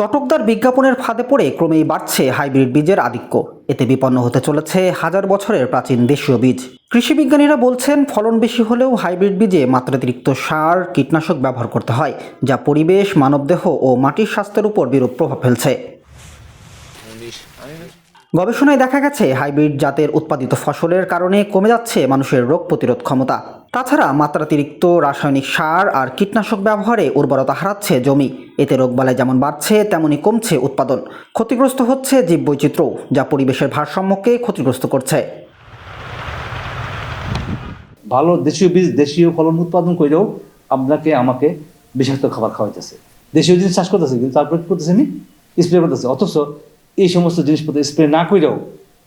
চটকদার বিজ্ঞাপনের ফাঁদে পড়ে ক্রমেই বাড়ছে হাইব্রিড বীজের আধিক্য। এতে বিপন্ন হতে চলেছে হাজার বছরের প্রাচীন দেশীয় বীজ। কৃষি বিজ্ঞানীরা বলছেন, ফলন বেশি হলেও হাইব্রিড বীজে মাত্রাতিরিক্ত সার, কীটনাশক ব্যবহার করতে হয়, যা পরিবেশ, মানবদেহ ও মাটির স্বাস্থ্যের উপর বিরূপ প্রভাব ফেলছে। গবেষণায় দেখা গেছে, হাইব্রিড জাতের উৎপাদিত ফসলের কারণে কমে যাচ্ছে মানুষের রোগ প্রতিরোধ ক্ষমতা। তাছাড়া মাত্রাতিরিক্ত রাসায়নিক সার আর কীটনাশক ব্যবহারে উর্বরতা হারাচ্ছে জমি। এতে রোগবালাই যেমন বাড়ছে, তেমনি কমছে উৎপাদন। ক্ষতিগ্রস্ত হচ্ছে জীববৈচিত্র্য, যা পরিবেশের ভারসাম্যকে ক্ষতিগ্রস্ত করছে। ভালো দেশীয় বীজ, দেশীয় ফলন উৎপাদন করেও আপনাকে, আমাকে বিষাক্ত খাবার খাওয়াইতেছে। দেশীয় জিনিস চাষ করতেছে, কিন্তু তারপরে করতেছে আমি স্প্রে করতেছে। অথচ এই সমস্ত জিনিসপত্র স্প্রে না করেও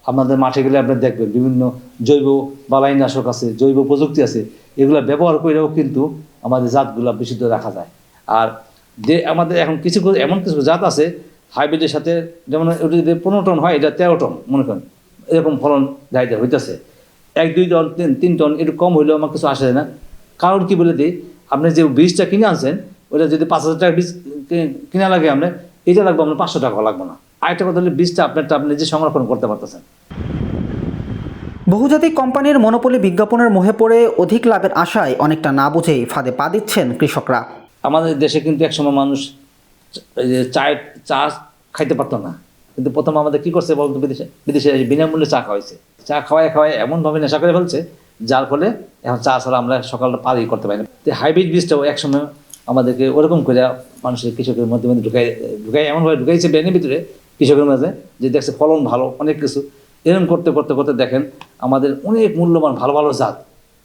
আপনাদের মাঠে গেলে আপনি দেখবেন বিভিন্ন জৈব বালাইনাশক আছে, জৈব প্রযুক্তি আছে, এগুলো ব্যবহার করেও কিন্তু আমাদের জাতগুলো বিশুদ্ধ রাখা যায়। আর যে আমাদের এখন কিছু এমন কিছু জাত আছে, হাইব্রিডের সাথে যেমন ওটা যদি পনেরো টন হয়, এটা তেরো টন, মনে করেন, এরকম ফলন দায়িত্ব হইতেছে। এক, দুই টন, তিন তিন টন, একটু কম হইলেও আমার কিছু আসে না। কারণ কি বলে দিই, আপনি যে বীজটা কিনে আনছেন, ওটা যদি পাঁচ হাজার টাকা বীজ কিনা লাগে আপনার এটা লাগবে আপনার পাঁচশো টাকা লাগবে না। আরেকটা কথা হলো বীজটা আপনারটা আপনি নিজে সংরক্ষণ করতে পারতেছেন। বহুজাতিক কোম্পানির মনোপলি বিজ্ঞাপনের মোহে পড়ে অধিক লাভের আশায় অনেকটা না বুঝেই ফাঁদে পা দিচ্ছেন কৃষকরা। আমাদের দেশে কিন্তু একসময় মানুষ চ- এই চা খাইতে পারতো না। কিন্তু প্রথম আমাদের কি করছে বলতো বিদেশে? বিদেশে বিনামূল্যে চা খাওয়াইছে। চা খাওয়ায় খাওয়ায় এমনভাবে নেশা করে ফেলছে যার ফলে এখন চা ছাড়া আমরা সকালটা পারই করতে পারি না। তো হাইব্রিড বীজটাও একসময় আমাদেরকে ওরকম করে মানুষের কৃষকের মধ্যে মধ্যে ঢুকাই ঢুকাই এমনভাবে ঢুকাইছে ব্রেনের ভিতরে কৃষকের মাঝে যে দেখছে ফলন ভালো অনেক কিছু। এরম করতে করতে করতে দেখেন আমাদের অনেক মূল্যবান ভালো ভালো জাত।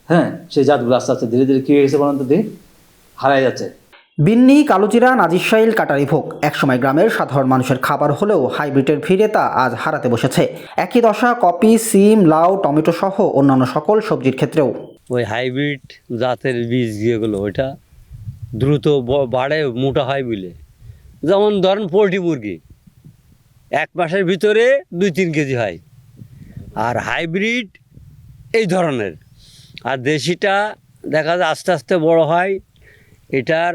হ্যাঁ সেই জাতগুলো আস্তে আস্তে ধীরে ধীরে কী হয়ে গেছে বলেন তো দিয়ে হারাই যাচ্ছে। বিন্নি কালোজিরা নাজিরশাইল কাটারি ভোগ। একসময় গ্রামের সাধারণ মানুষের খাবার হলেও হাইব্রিডের ভিড়ে তা আজ হারাতে বসেছে। একই দশা কপি সিম লাউ টমেটো সহ অন্যান্য সকল সবজির ক্ষেত্রেও। ওই হাইব্রিড জাতের বীজ যেগুলো ওইটা দ্রুত বাড়ে মোটা হয় বলে। যেমন ধরেন পোলট্রি মুরগি। এক মাসের ভিতরে দুই তিন কেজি হয়। আর হাইব্রিড এই ধরনের। আর দেশিটা দেখা যায় আস্তে আস্তে বড় হয়, এটার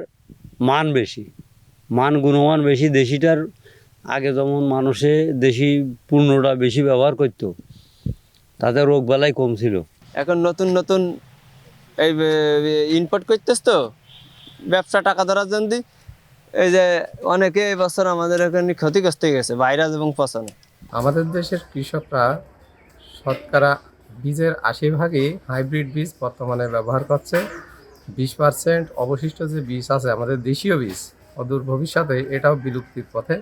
মান বেশি। মান গুণমান বেশি দেশিটার। আগে যেমন মানুষে দেশি পূর্ণটা বেশি ব্যবহার করতো, তাতে রোগবালাই কম ছিল। এখন নতুন নতুন এই ইনপুট করতেছ তো? ব্যবসা টাকা ধরার জন্য? এই যে অনেকে এই বছর আমাদের এখানে ক্ষতিগ্রস্ত হয়ে গেছে, ভাইরাস এবং পচনে। আমাদের দেশের কৃষকরা শতকরা বীজের আশি ভাগই হাইব্রিড বীজ বর্তমানে ব্যবহার করছে। বিশ পার্সেন্ট অবশিষ্ট যে বীজ আছে, আমাদের দেশীয় বীজ, অদূর ভবিষ্যতে এটাও বিলুপ্তির পথে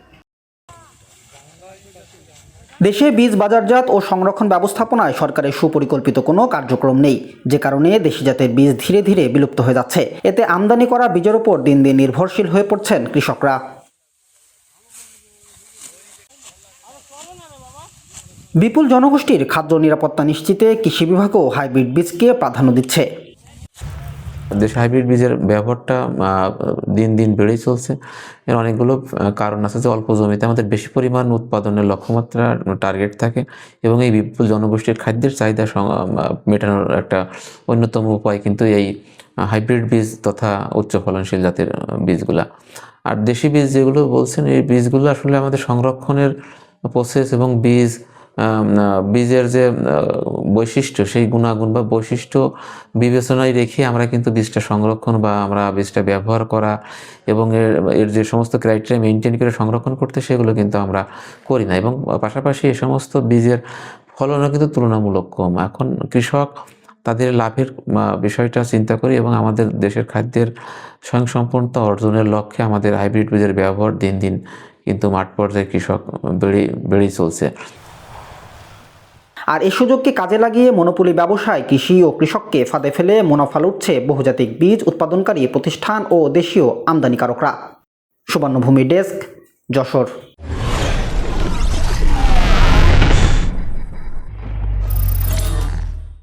দেশে বীজ বাজারজাত ও সংরক্ষণ ব্যবস্থাপনায় সরকারের সুপরিকল্পিত কোনো কার্যক্রম নেই। যে কারণে দেশি জাতের বীজ ধীরে ধীরে বিলুপ্ত হয়ে যাচ্ছে। এতে আমদানি করা বীজের উপর দিন দিন নির্ভরশীল হয়ে পড়ছেন কৃষকরা। বিপুল জনগোষ্ঠীর খাদ্য নিরাপত্তা নিশ্চিতে কৃষি বিভাগও হাইব্রিড বীজকে প্রাধান্য দিচ্ছে। দেশে হাইব্রিড বীজের ব্যবহারটা দিন দিন বেড়েই চলছে। এর অনেকগুলো কারণ আছে যে অল্প জমিতে আমাদের বেশি পরিমাণ উৎপাদনের লক্ষ্যমাত্রা টার্গেট থাকে এবং এই বিপুল জনগোষ্ঠীর খাদ্যের চাহিদা মেটানোর একটা অন্যতম উপায় কিন্তু এই হাইব্রিড বীজ তথা উচ্চ ফলনশীল জাতের বীজগুলা। আর দেশি বীজ যেগুলো বলছেন, এই বীজগুলো আসলে আমাদের সংরক্ষণের প্রসেস এবং বীজ বীজের যে বৈশিষ্ট্য, সেই গুণাগুণ বা বৈশিষ্ট্য বিবেচনায় রেখে আমরা কিন্তু বীজটা সংরক্ষণ বা আমরা বীজটা ব্যবহার করা এবং এর এর যে সমস্ত ক্রাইটেরিয়া মেনটেন করে সংরক্ষণ করতে, সেগুলো কিন্তু আমরা করি না। এবং পাশাপাশি এ সমস্ত বীজের ফলনও কিন্তু তুলনামূলক কম। এখন কৃষক তাদের লাভের বিষয়টা চিন্তা করি এবং আমাদের দেশের খাদ্যের স্বয়ংসম্পূর্ণতা অর্জনের লক্ষ্যে আমাদের হাইব্রিড বীজের ব্যবহার দিন দিন কিন্তু মাঠ পর্যায়ে কৃষক বেড়ে, বেড়েই চলছে। আর এই সুযোগকে কাজে লাগিয়ে মনোপলি ব্যবসায় কৃষি ও কৃষককে ফাঁদে ফেলে মুনাফা লুটছে বহুজাতিক বীজ উৎপাদনকারী প্রতিষ্ঠান ও দেশীয় আমদানিকারকরা। সুবর্ণভূমি ডেস্ক, যশোর।